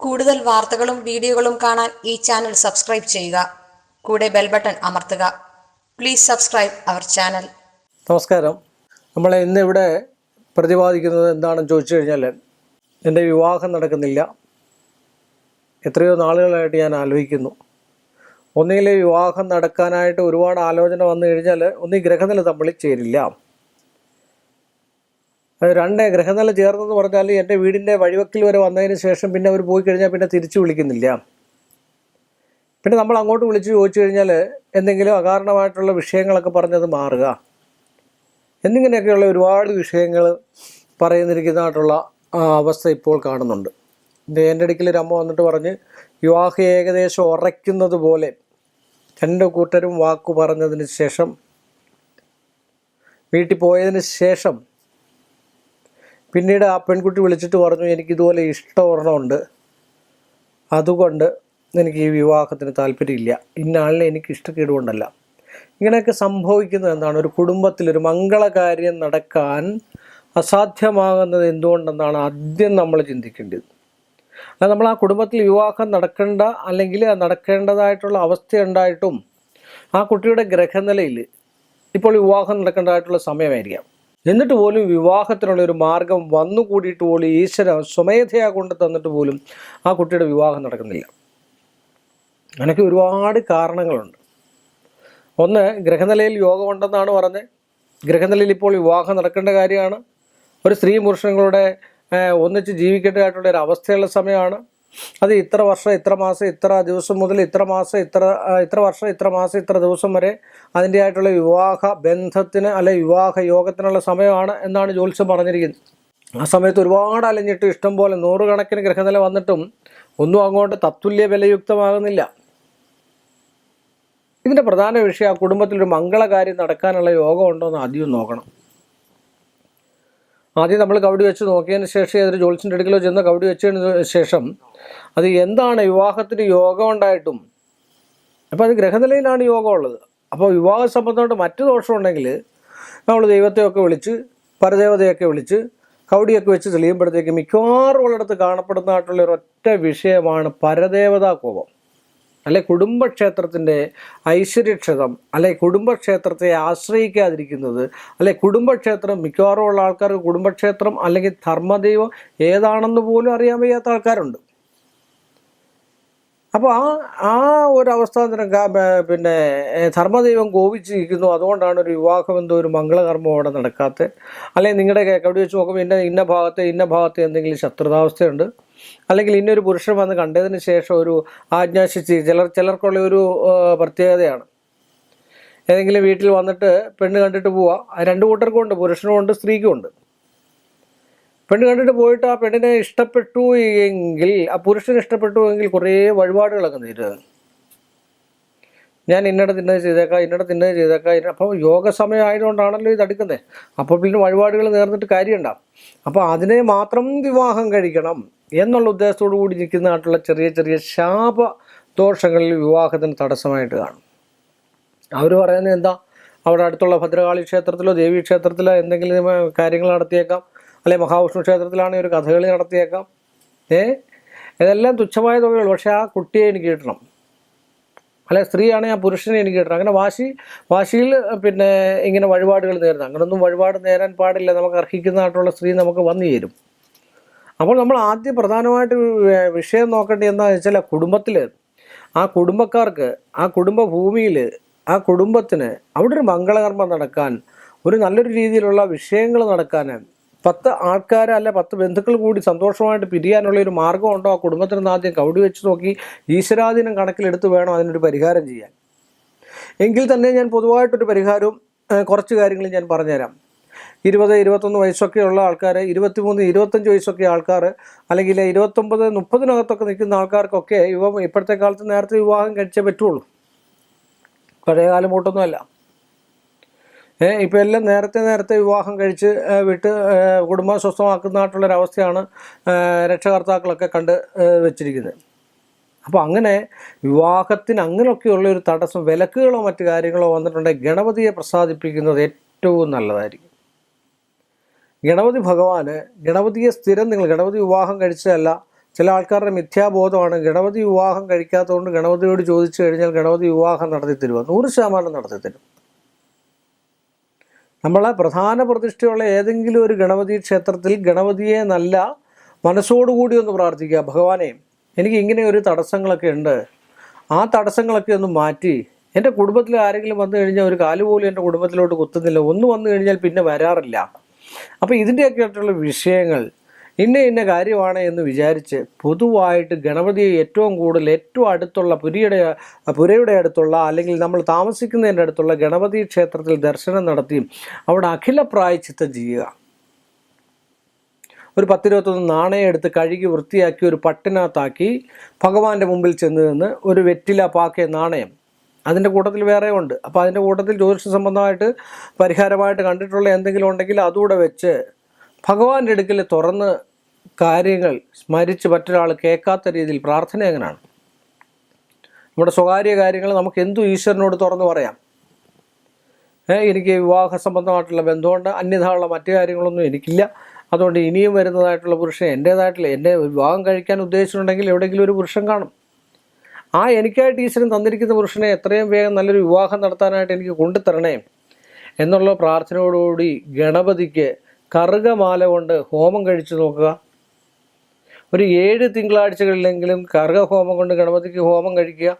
കൂടുതൽ വാർത്തകളും വീഡിയോകളും കാണാൻ ഈ ചാനൽ സബ്സ്ക്രൈബ് ചെയ്യുക. കൂടെ ബെൽ ബട്ടൺ അമർത്തുക. Please subscribe our channel. നമസ്കാരം. നമ്മൾ ഇന്ന് ഇവിടെ പ്രതിപാദിക്കുന്നത് എന്താണെന്ന് ചോദിച്ചു കഴിഞ്ഞാൽ എന്റെ വിവാഹം നടക്കുന്നില്ല. എത്രയോ നാളുകളായിട്ട് ഞാൻ ആലോചിക്കുന്നു. ഒന്നുകിൽ വിവാഹം നടക്കാനായിട്ട് ഒരുപാട് ആലോചന വന്നു കഴിഞ്ഞാൽ ഒന്നീ ഗ്രഹനില തമ്മിൽ ചേരില്ല. രണ്ട് ഗ്രഹനില ചേർന്നെന്ന് പറഞ്ഞാൽ എന്റെ വീടിന്റെ വഴിവക്കിൽ വരെ വന്നതിന് ശേഷം പിന്നെ അവർ പോയി കഴിഞ്ഞാൽ പിന്നെ തിരിച്ചു വിളിക്കുന്നില്ല. പിന്നെ നമ്മൾ അങ്ങോട്ട് വിളിച്ച് ചോദിച്ചു കഴിഞ്ഞാൽ എന്തെങ്കിലും അകാരണമായിട്ടുള്ള വിഷയങ്ങളൊക്കെ പറഞ്ഞത് മാറുക. എന്നിങ്ങനെയൊക്കെയുള്ള ഒരുപാട് വിഷയങ്ങൾ പറയുന്നിരിക്കുന്നതായിട്ടുള്ള അവസ്ഥ ഇപ്പോൾ കാണുന്നുണ്ട്. എന്റെ അടുക്കൽ ഒരു അമ്മ വന്നിട്ട് പറഞ്ഞ് വിവാഹ ഏകദേശം ഉറയ്ക്കുന്നത് പോലെ. രണ്ട് കൂട്ടരും വാക്കു പറഞ്ഞതിന് ശേഷം വീട്ടിൽ പോയതിന് ശേഷം പിന്നീട് ആ പെൺകുട്ടി വിളിച്ചിട്ട് പറഞ്ഞു എനിക്കിതുപോലെ ഇഷ്ടമൊരെണ്ണമുണ്ട്. അതുകൊണ്ട് എനിക്ക് ഈ വിവാഹത്തിന് താല്പര്യമില്ല. ഇന്നാളിനെ എനിക്ക് ഇഷ്ടക്കേടുകൊണ്ടല്ല. ഇങ്ങനെയൊക്കെ സംഭവിക്കുന്നത് എന്താണ്? ഒരു കുടുംബത്തിൽ ഒരു മംഗളകാര്യം നടക്കാൻ അസാധ്യമാകുന്നത് എന്തുകൊണ്ടെന്നാണ് ആദ്യം നമ്മൾ ചിന്തിക്കേണ്ടത്. അത് നമ്മൾ ആ കുടുംബത്തിൽ വിവാഹം നടക്കേണ്ട അല്ലെങ്കിൽ നടക്കേണ്ടതായിട്ടുള്ള അവസ്ഥ ഉണ്ടായിട്ടും ആ കുട്ടിയുടെ ഗ്രഹനിലയിൽ ഇപ്പോൾ വിവാഹം നടക്കേണ്ടതായിട്ടുള്ള സമയമായിരിക്കാം. എന്നിട്ട് പോലും വിവാഹത്തിനുള്ള ഒരു മാർഗം വന്നുകൂടിയിട്ട് പോലും ഈശ്വര സ്വമേധയാ കൊണ്ട് തന്നിട്ട് പോലും ആ കുട്ടിയുടെ വിവാഹം നടക്കുന്നില്ല. അങ്ങനെയൊക്കെ ഒരുപാട് കാരണങ്ങളുണ്ട്. ഒന്ന് ഗ്രഹനിലയിൽ യോഗമുണ്ടെന്നാണ് പറഞ്ഞത്. ഗ്രഹനിലയിൽ ഇപ്പോൾ വിവാഹം നടക്കേണ്ട കാര്യമാണ്. ഒരു സ്ത്രീ പുരുഷങ്ങളുടെ ഒന്നിച്ച് ജീവിക്കേണ്ടതായിട്ടുള്ള ഒരു അവസ്ഥയുള്ള സമയമാണ്. അത് ഇത്ര വർഷം ഇത്ര മാസം ഇത്ര ദിവസം മുതൽ ഇത്ര മാസം ഇത്ര ഇത്ര വർഷം ഇത്ര മാസം ഇത്ര ദിവസം വരെ അതിന്റെ ആയിട്ടുള്ള വിവാഹ ബന്ധത്തിന് അല്ലെ വിവാഹ യോഗത്തിനുള്ള സമയമാണ് എന്നാണ് ജ്യോത്സ്യം പറഞ്ഞിരിക്കുന്നത്. ആ സമയത്ത് ഒരുപാട് അലഞ്ഞിട്ട് ഇഷ്ടം പോലെ നൂറുകണക്കിന് ഗ്രഹനില വന്നിട്ടും ഒന്നും അങ്ങോട്ട് തത്തുല്യ വിലയുക്തമാകുന്നില്ല ഇതിന്റെ പ്രധാന വിഷയം ആ കുടുംബത്തിലൊരു മംഗളകാര്യം നടക്കാനുള്ള യോഗമുണ്ടോ എന്ന് ആദ്യം നോക്കണം. ആദ്യം നമ്മൾ കവടി വെച്ച് നോക്കിയതിന് ശേഷം ഏതൊരു ജോലിസിന്റെ അടുക്കലോ ചെന്ന് കവടി വെച്ചതിന് ശേഷം അത് എന്താണ് വിവാഹത്തിന് യോഗം ഉണ്ടായിട്ടും? അപ്പോൾ അത് ഗ്രഹനിലയിലാണ് യോഗം ഉള്ളത്. അപ്പോൾ വിവാഹ സംബന്ധമായിട്ട് മറ്റു ദോഷമുണ്ടെങ്കിൽ നമ്മൾ ദൈവത്തെയൊക്കെ വിളിച്ച് പരദേവതയൊക്കെ വിളിച്ച് കവടിയൊക്കെ വെച്ച് തെളിയുമ്പോഴത്തേക്ക് മിക്കവാറും ഉള്ളിടത്ത് കാണപ്പെടുന്നതായിട്ടുള്ള ഒരൊറ്റ വിഷയമാണ് പരദേവതാ കോപം. അല്ലെ കുടുംബക്ഷേത്രത്തിന്റെ ഐശ്വര്യക്ഷതം അല്ലെ കുടുംബക്ഷേത്രത്തെ ആശ്രയിക്കാതിരിക്കുന്നത് അല്ലെ കുടുംബക്ഷേത്രം മിക്കവാറും ഉള്ള ആൾക്കാർക്ക് കുടുംബക്ഷേത്രം അല്ലെങ്കിൽ ധർമ്മദൈവം ഏതാണെന്ന് പോലും അറിയാൻ വയ്യാത്ത ആൾക്കാരുണ്ട്. അപ്പോൾ ആ ആ ഒരു അവസ്ഥാന്തരം പിന്നെ ധർമ്മദൈവം കോപിച്ചിരിക്കുന്നു. അതുകൊണ്ടാണ് ഒരു വിവാഹം എന്തോ ഒരു മംഗളകർമ്മം അവിടെ നടക്കാത്തത്. അല്ലെങ്കിൽ നിങ്ങളുടെ കവടി വെച്ച് നോക്കുമ്പോൾ ഇന്ന ഇന്ന ഭാഗത്ത് ഇന്ന ഭാഗത്ത് എന്തെങ്കിലും ശത്രുതാവസ്ഥയുണ്ട്. അല്ലെങ്കിൽ ഇന്നൊരു പുരുഷൻ വന്ന് കണ്ടതിന് ശേഷം ഒരു ആജ്ഞാശിച്ച് ചിലർ ചിലർക്കുള്ള ഒരു പ്രത്യേകതയാണ്. ഏതെങ്കിലും വീട്ടിൽ വന്നിട്ട് പെണ്ണ് കണ്ടിട്ട് പോവാം. രണ്ട് കൂട്ടർക്കും ഉണ്ട്. പുരുഷനും ഉണ്ട് സ്ത്രീക്കും ഉണ്ട്. പെണ്ണ് കണ്ടിട്ട് പോയിട്ട് ആ പെണ്ണിനെ ഇഷ്ടപ്പെട്ടു എങ്കിൽ ആ പുരുഷന് ഇഷ്ടപ്പെട്ടു എങ്കിൽ കുറേ വഴിപാടുകളൊക്കെ നേരുക ഞാൻ ഇന്നിടത്ത് തിന്നത് ചെയ്തേക്കാം ഇന്നിടത്ത് തിന്നത് ചെയ്തേക്കാം. അപ്പോൾ യോഗ സമയം ആയതുകൊണ്ടാണല്ലോ ഇത് അടുക്കുന്നത് അപ്പോൾ പിന്നെ വഴിപാടുകൾ നേർന്നിട്ട് കാര്യമുണ്ട. അപ്പോൾ അതിനെ മാത്രം വിവാഹം കഴിക്കണം എന്നുള്ള ഉദ്ദേശത്തോടു കൂടി നിൽക്കുന്നതായിട്ടുള്ള ചെറിയ ചെറിയ ശാപ ദോഷങ്ങളിൽ വിവാഹത്തിന് തടസ്സമായിട്ട് കാണും. അവർ പറയുന്നത് എന്താ? അവിടെ അടുത്തുള്ള ഭദ്രകാളി ക്ഷേത്രത്തിലോ ദേവി ക്ഷേത്രത്തിലോ എന്തെങ്കിലും കാര്യങ്ങൾ നടത്തിയേക്കാം. അല്ലെങ്കിൽ മഹാവിഷ്ണു ക്ഷേത്രത്തിലാണെങ്കിൽ ഒരു കഥകളി നടത്തിയേക്കാം. ഏ? ഇതെല്ലാം തുച്ഛമായ തുകകൾ പക്ഷേ ആ കുട്ടിയെ എനിക്ക് കിട്ടണം. അല്ലെ സ്ത്രീയാണെങ്കിൽ ആ പുരുഷനെ എനിക്ക് കിട്ടണം. അങ്ങനെ വാശി വാശിയിൽ പിന്നെ ഇങ്ങനെ വഴിപാടുകൾ നേരുന്നത് അങ്ങനൊന്നും വഴിപാട് നേരാൻ പാടില്ല. നമുക്ക് അർഹിക്കുന്നതായിട്ടുള്ള സ്ത്രീ നമുക്ക് വന്നു ചേരും. അപ്പോൾ നമ്മൾ ആദ്യം പ്രധാനമായിട്ട് വിഷയം നോക്കേണ്ടത് എന്താണെന്ന് വെച്ചാൽ കുടുംബത്തിൽ ആ കുടുംബക്കാർക്ക് ആ കുടുംബ ഭൂമിയിൽ ആ കുടുംബത്തിന് അവിടെ ഒരു മംഗളകർമ്മം നടക്കാൻ ഒരു നല്ലൊരു രീതിയിലുള്ള വിഷയങ്ങൾ നടക്കാൻ പത്ത് ആൾക്കാരല്ല പത്ത് ബന്ധുക്കൾ കൂടി സന്തോഷമായിട്ട് പിരിയാനുള്ള ഒരു മാർഗമുണ്ടോ ആ കുടുംബത്തിന് ആദ്യം കവടി വെച്ച് നോക്കി ഈശ്വരാധീനം കണക്കിലെടുത്ത് വേണം അതിനൊരു പരിഹാരം ചെയ്യാൻ. എങ്കിൽ തന്നെ ഞാൻ പൊതുവായിട്ടൊരു പരിഹാരവും കുറച്ച് കാര്യങ്ങൾ ഞാൻ പറഞ്ഞുതരാം. ഇരുപത് ഇരുപത്തൊന്ന് വയസ്സൊക്കെയുള്ള ആൾക്കാർ ഇരുപത്തിമൂന്ന് ഇരുപത്തഞ്ച് വയസ്സൊക്കെ ആൾക്കാർ അല്ലെങ്കിൽ ഇരുപത്തൊമ്പത് മുപ്പതിനകത്തൊക്കെ നിൽക്കുന്ന ആൾക്കാർക്കൊക്കെ യുവ ഇപ്പോഴത്തെ കാലത്ത് നേരത്തെ വിവാഹം കഴിച്ചേ പറ്റുള്ളൂ. പഴയ കാലം ഇപ്പോൾ എല്ലാം നേരത്തെ നേരത്തെ വിവാഹം കഴിച്ച് വിട്ട് കുടുംബം സ്വസ്ഥമാക്കുന്നതായിട്ടുള്ളൊരവസ്ഥയാണ് രക്ഷകർത്താക്കളൊക്കെ കണ്ട് വെച്ചിരിക്കുന്നത്. അപ്പോൾ അങ്ങനെ വിവാഹത്തിന് അങ്ങനെയൊക്കെയുള്ള ഒരു തടസ്സം വിലക്കുകളോ മറ്റു കാര്യങ്ങളോ വന്നിട്ടുണ്ടെങ്കിൽ ഗണപതിയെ പ്രസാദിപ്പിക്കുന്നത് ഏറ്റവും നല്ലതായിരിക്കും. ഗണപതി ഭഗവാന് ഗണപതിയെ സ്ഥിരം നിങ്ങൾ ഗണപതി വിവാഹം കഴിച്ചതല്ല ചില ആൾക്കാരുടെ മിഥ്യാബോധമാണ് ഗണപതി വിവാഹം കഴിക്കാത്തതുകൊണ്ട് ഗണപതിയോട് ചോദിച്ചു കഴിഞ്ഞാൽ ഗണപതി വിവാഹം നടത്തി തരുമോ നൂറ് ശതമാനം നടത്തി തരും. നമ്മളെ പ്രധാന പ്രതിഷ്ഠയുള്ള ഏതെങ്കിലും ഒരു ഗണപതി ക്ഷേത്രത്തിൽ ഗണപതിയെ നല്ല മനസ്സോടുകൂടി ഒന്ന് പ്രാർത്ഥിക്കുക. ഭഗവാനെ എനിക്ക് ഇങ്ങനെ ഒരു തടസ്സങ്ങളൊക്കെ ഉണ്ട്. ആ തടസ്സങ്ങളൊക്കെ ഒന്ന് മാറ്റി. എന്റെ കുടുംബത്തിൽ ആരെങ്കിലും വന്നു കഴിഞ്ഞാൽ ഒരു കാൽ പോലും എന്റെ കുടുംബത്തിലോട്ട് കുത്തുന്നില്ല. ഒന്ന് വന്നു കഴിഞ്ഞാൽ പിന്നെ വരാറില്ല. അപ്പോൾ ഇതിന്റെയൊക്കെ ആയിട്ടുള്ള വിഷയങ്ങൾ ഇന്ന ഇന്ന കാര്യമാണ് എന്ന് വിചാരിച്ച് പൊതുവായിട്ട് ഗണപതിയെ ഏറ്റവും കൂടുതൽ ഏറ്റവും അടുത്തുള്ള പുരിയുടെ പുരയുടെ അടുത്തുള്ള അല്ലെങ്കിൽ നമ്മൾ താമസിക്കുന്നതിന്റെ അടുത്തുള്ള ഗണപതി ക്ഷേത്രത്തിൽ ദർശനം നടത്തി അവിടെ അഖില പ്രായച്ചിത്തം ചെയ്യുക. ഒരു പത്തിരുപത്തൊന്ന് നാണയം എടുത്ത് കഴുകി വൃത്തിയാക്കി ഒരു പട്ടിനകത്താക്കി ഭഗവാന്റെ മുമ്പിൽ ചെന്ന് നിന്ന് ഒരു വെറ്റില പാക്കിയ നാണയം. അതിന്റെ കൂട്ടത്തിൽ വേറെ ഉണ്ട്. അപ്പോൾ അതിന്റെ കൂട്ടത്തിൽ ജ്യോതിഷ സംബന്ധമായിട്ട് പരിഹാരമായിട്ട് കണ്ടിട്ടുള്ള എന്തെങ്കിലും ഉണ്ടെങ്കിൽ അതുകൂടെ വെച്ച് ഭഗവാന്റെ അടുക്കൽ തുറന്ന് കാര്യങ്ങൾ സ്മരിച്ച് മറ്റൊരാൾ കേൾക്കാത്ത രീതിയിൽ പ്രാർത്ഥന എങ്ങനെയാണ് നമ്മുടെ സ്വകാര്യ കാര്യങ്ങൾ നമുക്ക് എന്തു ഈശ്വരനോട് തുറന്ന് പറയാം? എനിക്ക് വിവാഹ സംബന്ധമായിട്ടുള്ള ബന്ധമുണ്ട് അന്യഥായുള്ള മറ്റു കാര്യങ്ങളൊന്നും എനിക്കില്ല. അതുകൊണ്ട് ഇനിയും വരുന്നതായിട്ടുള്ള പുരുഷൻ എന്റേതായിട്ടുള്ള എന്റെ വിവാഹം കഴിക്കാൻ ഉദ്ദേശിച്ചിട്ടുണ്ടെങ്കിൽ എവിടെയെങ്കിലും ഒരു പുരുഷൻ കാണും. ആ എനിക്കായിട്ട് ഈശ്വരൻ തന്നിരിക്കുന്ന പുരുഷനെ എത്രയും വേഗം നല്ലൊരു വിവാഹം നടത്താനായിട്ട് എനിക്ക് കൊണ്ടുതരണേ. എന്നുള്ള പ്രാർത്ഥനയോടുകൂടി ഗണപതിക്ക് കറുകമാല കൊണ്ട് ഹോമം കഴിച്ചു നോക്കുക. ഒരു ഏഴ് തിങ്കളാഴ്ചകളിലെങ്കിലും കറുക ഹോമം കൊണ്ട് ഗണപതിക്ക് ഹോമം കഴിക്കുക.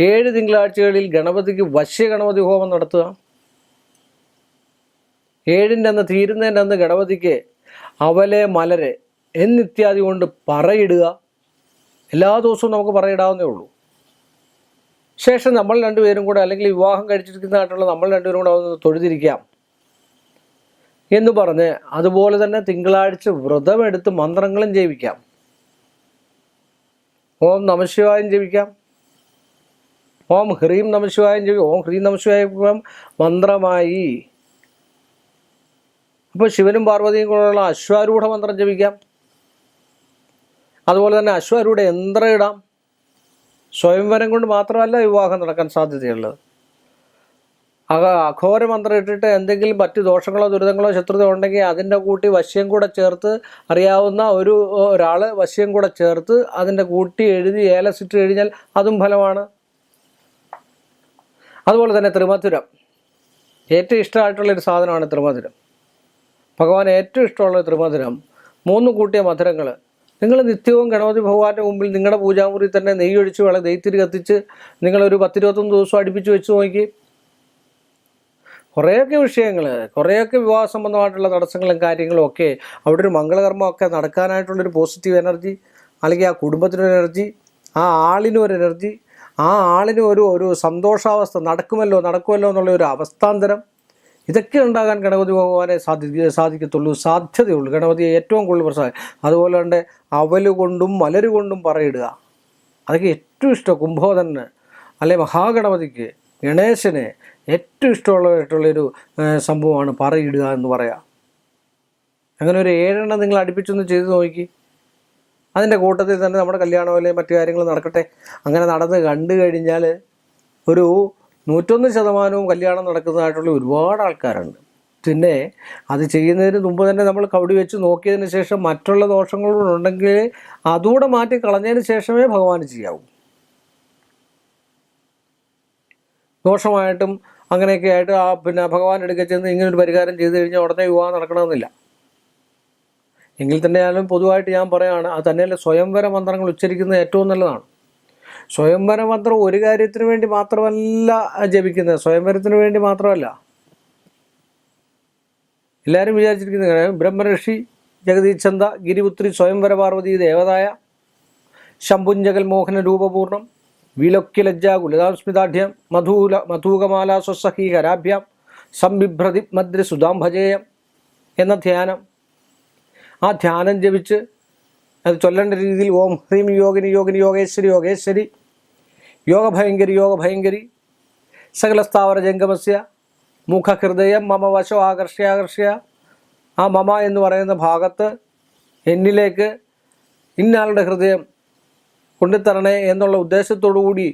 ഏഴ് തിങ്കളാഴ്ചകളിൽ ഗണപതിക്ക് വശ്യ ഗണപതി ഹോമം നടത്തുക. ഏഴിന്റെ അന്ന് തീരുന്നതിന്റെ അന്ന് ഗണപതിക്ക് അവലെ മലരെ എന്നിത്യാദി കൊണ്ട് പറയിടുക. എല്ലാ ദിവസവും നമുക്ക് പറയിടാവുന്നേ ഉള്ളൂ. ശേഷം നമ്മൾ രണ്ടുപേരും കൂടെ അല്ലെങ്കിൽ വിവാഹം കഴിച്ചിരിക്കുന്നതായിട്ടുള്ള നമ്മൾ രണ്ടുപേരും കൂടെ ഒന്ന് തൊഴുതിരിക്കാം. എന്ന് പറഞ്ഞ് അതുപോലെ തന്നെ തിങ്കളാഴ്ച വ്രതമെടുത്ത് മന്ത്രങ്ങളും ജപിക്കാം. ഓം നമശിവായും ജപിക്കാം. ഓം ഹ്രീം നമശിവായും ജപിക്കാം ഓം ഹ്രീം നമശിവായും മന്ത്രമായി. അപ്പോൾ ശിവനും പാർവതിയും കൂടെയുള്ള അശ്വാരൂഢ മന്ത്രം ജപിക്കാം. അതുപോലെ തന്നെ അശ്വാരൂഢ യന്ത്രം ഇടാം. സ്വയംവരം കൊണ്ട് മാത്രമല്ല വിവാഹം നടക്കാൻ സാധ്യതയുള്ളത്. അക അഘോര മന്ത്രം ഇട്ടിട്ട് എന്തെങ്കിലും മറ്റ് ദോഷങ്ങളോ ദുരിതങ്ങളോ ശത്രുതയോ ഉണ്ടെങ്കിൽ അതിന്റെ കൂട്ടി വശ്യം കൂടെ ചേർത്ത് അറിയാവുന്ന ഒരു ഒരാൾ വശ്യം കൂടെ ചേർത്ത് അതിന്റെ കൂട്ടി എഴുതി ഏലസിട്ട് കഴിഞ്ഞാൽ അതും ഫലമാണ്. അതുപോലെ തന്നെ ത്രിമധുരം. ഏറ്റവും ഇഷ്ടമായിട്ടുള്ള ഒരു സാധനമാണ് ത്രിമധുരം. ഭഗവാൻ ഏറ്റവും ഇഷ്ടമുള്ള ത്രിമധുരം. മൂന്ന് കൂട്ടിയ മധുരങ്ങൾ നിങ്ങൾ നിത്യവും ഗണപതി ഭഗവാന്റെ മുമ്പിൽ നിങ്ങളുടെ പൂജാമുറി തന്നെ നെയ്യ് ഒഴിച്ച് വേണം നെയ്ത്തിരി കത്തിച്ച് നിങ്ങളൊരു പത്തിരുപത്തൊന്ന് ദിവസം അടുപ്പിച്ച് വെച്ച് നോക്കി. കുറേയൊക്കെ വിഷയങ്ങൾ കുറേയൊക്കെ വിവാഹ സംബന്ധമായിട്ടുള്ള തടസ്സങ്ങളും കാര്യങ്ങളും ഒക്കെ അവിടെ ഒരു മംഗളകർമ്മമൊക്കെ നടക്കാനായിട്ടുള്ളൊരു പോസിറ്റീവ് എനർജി അല്ലെങ്കിൽ ആ കുടുംബത്തിനൊരു എനർജി ആ ആളിനും ഒരു എനർജി ആ ആളിനും ഒരു ഒരു സന്തോഷാവസ്ഥ നടക്കുമല്ലോ നടക്കുമല്ലോ എന്നുള്ള ഒരു അവസ്ഥാന്തരം. ഇതൊക്കെ ഉണ്ടാകാൻ ഗണപതി ഭഗവാനെ സാധി സാധിക്കത്തുള്ളൂ സാധ്യതയുള്ളൂ. ഗണപതിയെ ഏറ്റവും കൂടുതൽ പ്രസാദം. അതുപോലെ തന്നെ അവൽ കൊണ്ടും മലര് കൊണ്ടും പറയിടുക. അതൊക്കെ ഏറ്റവും ഇഷ്ടം കുംഭോധന് അല്ലെ മഹാഗണപതിക്ക്. ഗണേശന് ഏറ്റവും ഇഷ്ടമുള്ളതായിട്ടുള്ളൊരു സംഭവമാണ് പറയിടുക എന്ന് പറയാം. അങ്ങനെ ഒരു ഏഴെണ്ണം നിങ്ങൾ അടുപ്പിച്ചൊന്ന് ചെയ്ത് നോക്കി. അതിന്റെ കൂട്ടത്തിൽ തന്നെ നമ്മുടെ കല്യാണം അല്ലെങ്കിൽ മറ്റു കാര്യങ്ങൾ നടക്കട്ടെ? അങ്ങനെ നടന്ന് കണ്ടു കഴിഞ്ഞാൽ ഒരു നൂറ്റൊന്ന് ശതമാനവും കല്യാണം നടക്കുന്നതായിട്ടുള്ള ഒരുപാട് ആൾക്കാരുണ്ട്. പിന്നെ അത് ചെയ്യുന്നതിന് മുമ്പ് തന്നെ നമ്മൾ കവടി വെച്ച് നോക്കിയതിന് ശേഷം മറ്റുള്ള ദോഷങ്ങളുണ്ടെങ്കിൽ അതുകൂടെ മാറ്റി കളഞ്ഞതിന് ശേഷമേ ഭഗവാൻ ചെയ്യാവൂ. ദോഷമായിട്ടും അങ്ങനെയൊക്കെ ആയിട്ട് ആ പിന്നെ ഭഗവാൻ എടുക്കുക ചെന്ന് ഇങ്ങനൊരു പരിഹാരം ചെയ്തു കഴിഞ്ഞാൽ ഉടനെ വിവാഹം നടക്കണമെന്നില്ല. എങ്കിൽ തന്നെയാലും പൊതുവായിട്ട് ഞാൻ പറയുകയാണ് അത് തന്നെയല്ല സ്വയംവര മന്ത്രങ്ങൾ ഉച്ചരിക്കുന്നത് ഏറ്റവും നല്ലതാണ്. സ്വയംവര മന്ത്രം ഒരു കാര്യത്തിന് വേണ്ടി മാത്രമല്ല ജപിക്കുന്നത് സ്വയംവരത്തിന് വേണ്ടി മാത്രമല്ല. എല്ലാവരും വിചാരിച്ചിരിക്കുന്ന കാര്യം ബ്രഹ്മഋഷി ജഗദീച്ഛന്ത ഗിരിപുത്രി സ്വയംവര പാർവതി ദേവതായ ശംഭുഞ്ചകൽ മോഹന രൂപപൂർണം വിലൊക്യലജ്ജ ഗുലിതാസ്മിതാഢ്യം മധൂല മധൂകമാല സ്വസഹി കരാഭ്യാം സംബിഭ്രതി മദ്രി സുധാം ഭജേയം എന്ന ധ്യാനം. ആ ധ്യാനം ജപിച്ച് അത് ചൊല്ലേണ്ട രീതിയിൽ ഓം ഹ്രീം യോഗിനി യോഗിനി യോഗേശ്വരി യോഗേശ്വരി യോഗഭയങ്കരി യോഗഭയങ്കരി സകലസ്ഥാവര ജംഗമസ്യ മുഖഹൃദയം മമ വശോ ആകർഷ്യ ആകർഷ്യ ആ മമ എന്ന് പറയുന്ന ഭാഗത്ത് എന്നിലേക്ക് ഇന്നാളുടെ ഹൃദയം കൊണ്ടുതരണേ എന്നുള്ള ഉദ്ദേശത്തോടു കൂടി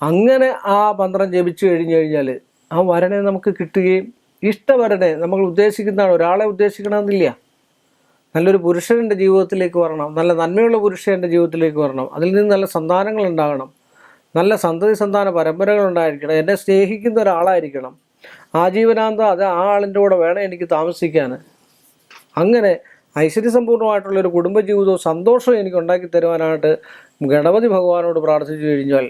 അങ്ങനെ ആ മന്ത്രം ജപിച്ചു കഴിഞ്ഞു കഴിഞ്ഞാൽ ആ വരണേ നമുക്ക് കിട്ടുകയും ഇഷ്ടവരനെ നമ്മൾ ഉദ്ദേശിക്കുന്നതാണ് ഒരാളെ ഉദ്ദേശിക്കണമെന്നില്ല. നല്ലൊരു പുരുഷന്റെ ജീവിതത്തിലേക്ക് വരണം നല്ല നന്മയുള്ള പുരുഷൻ എന്റെ ജീവിതത്തിലേക്ക് വരണം അതിൽ നിന്ന് നല്ല സന്താനങ്ങൾ ഉണ്ടാകണം നല്ല സന്തതി സന്താന പരമ്പരകൾ ഉണ്ടായിരിക്കണം എന്നെ സ്നേഹിക്കുന്ന ഒരാളായിരിക്കണം ആജീവനാന്തം അത് ആ ആളിന്റെ കൂടെ വേണം എനിക്ക് താമസിക്കാൻ അങ്ങനെ ഐശ്വര്യസമ്പൂർണമായിട്ടുള്ളൊരു കുടുംബജീവിതവും സന്തോഷവും എനിക്ക് ഉണ്ടാക്കി തരുവാനായിട്ട് ഗണപതി ഭഗവാനോട് പ്രാർത്ഥിച്ചു കഴിഞ്ഞാൽ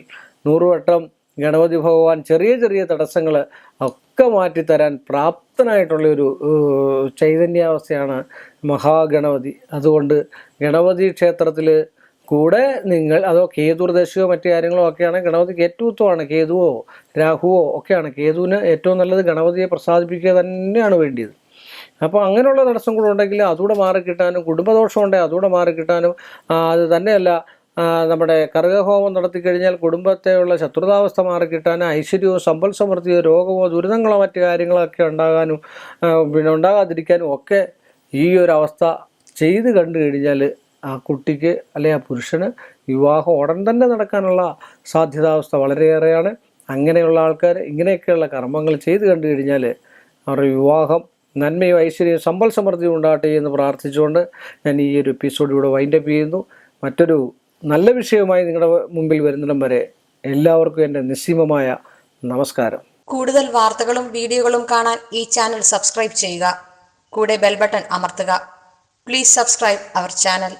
നൂറുവട്ടം ഗണപതി ഭഗവാൻ ചെറിയ ചെറിയ തടസ്സങ്ങൾ ഒക്കെ മാറ്റിത്തരാൻ പ്രാപ്തനായിട്ടുള്ളൊരു ഒരു ചൈതന്യാവസ്ഥയാണ് മഹാഗണപതി. അതുകൊണ്ട് ഗണപതി ക്ഷേത്രത്തിൽ കൂടെ നിങ്ങൾ അതോ കേതുർദശയോ മറ്റു കാര്യങ്ങളോ ഒക്കെയാണ് ഗണപതിക്ക് ഏറ്റവും ഉത്തമമാണ് കേതുവോ രാഹുവോ ഒക്കെയാണ്. കേതുവിന് ഏറ്റവും നല്ലത് ഗണപതിയെ പ്രസാദിപ്പിക്കുക തന്നെയാണ് വേണ്ടിയത്. അപ്പോൾ അങ്ങനെയുള്ള തടസ്സങ്ങളുണ്ടെങ്കിൽ അതുകൂടെ മാറിക്കിട്ടാനും കുടുംബദോഷം ഉണ്ടെങ്കിൽ അതുകൂടെ മാറിക്കിട്ടാനും അത് തന്നെയല്ല നമ്മുടെ കറുകഹോമം നടത്തി കഴിഞ്ഞാൽ കുടുംബത്തെയുള്ള ശത്രുതാവസ്ഥ മാറിക്കിട്ടാനും ഐശ്വര്യവും സമ്പൽ സമൃദ്ധിയോ രോഗമോ ദുരിതങ്ങളോ മറ്റു കാര്യങ്ങളൊക്കെ ഉണ്ടാകാനും പിന്നെ ഉണ്ടാകാതിരിക്കാനും ഒക്കെ ഈ ഒരു അവസ്ഥ ചെയ്ത് കണ്ടു കഴിഞ്ഞാൽ ആ കുട്ടിക്ക് അല്ലെ ആ പുരുഷന് വിവാഹം ഉടൻ തന്നെ നടക്കാനുള്ള സാധ്യതാവസ്ഥ വളരെയേറെയാണ്. അങ്ങനെയുള്ള ആൾക്കാർ ഇങ്ങനെയൊക്കെയുള്ള കർമ്മങ്ങൾ ചെയ്ത് കണ്ടു കഴിഞ്ഞാൽ അവരുടെ വിവാഹം നന്മയും ഐശ്വര്യവും സമ്പൽ സമൃദ്ധിയും ഉണ്ടാകട്ടെ എന്ന് പ്രാർത്ഥിച്ചുകൊണ്ട് ഞാൻ ഈ ഒരു എപ്പിസോഡ് ഇവിടെ വൈൻഡപ്പ് ചെയ്യുന്നു. മറ്റൊരു നല്ല വിഷയവുമായി നിങ്ങളുടെ മുമ്പിൽ വരുന്നിടം വരെ എല്ലാവർക്കും എന്റെ നിസ്സീമമായ നമസ്കാരം. കൂടുതൽ വാർത്തകളും വീഡിയോകളും കാണാൻ ഈ ചാനൽ സബ്സ്ക്രൈബ് ചെയ്യുക. കൂടെ ബെൽ ബട്ടൺ അമർത്തുക. Please subscribe our channel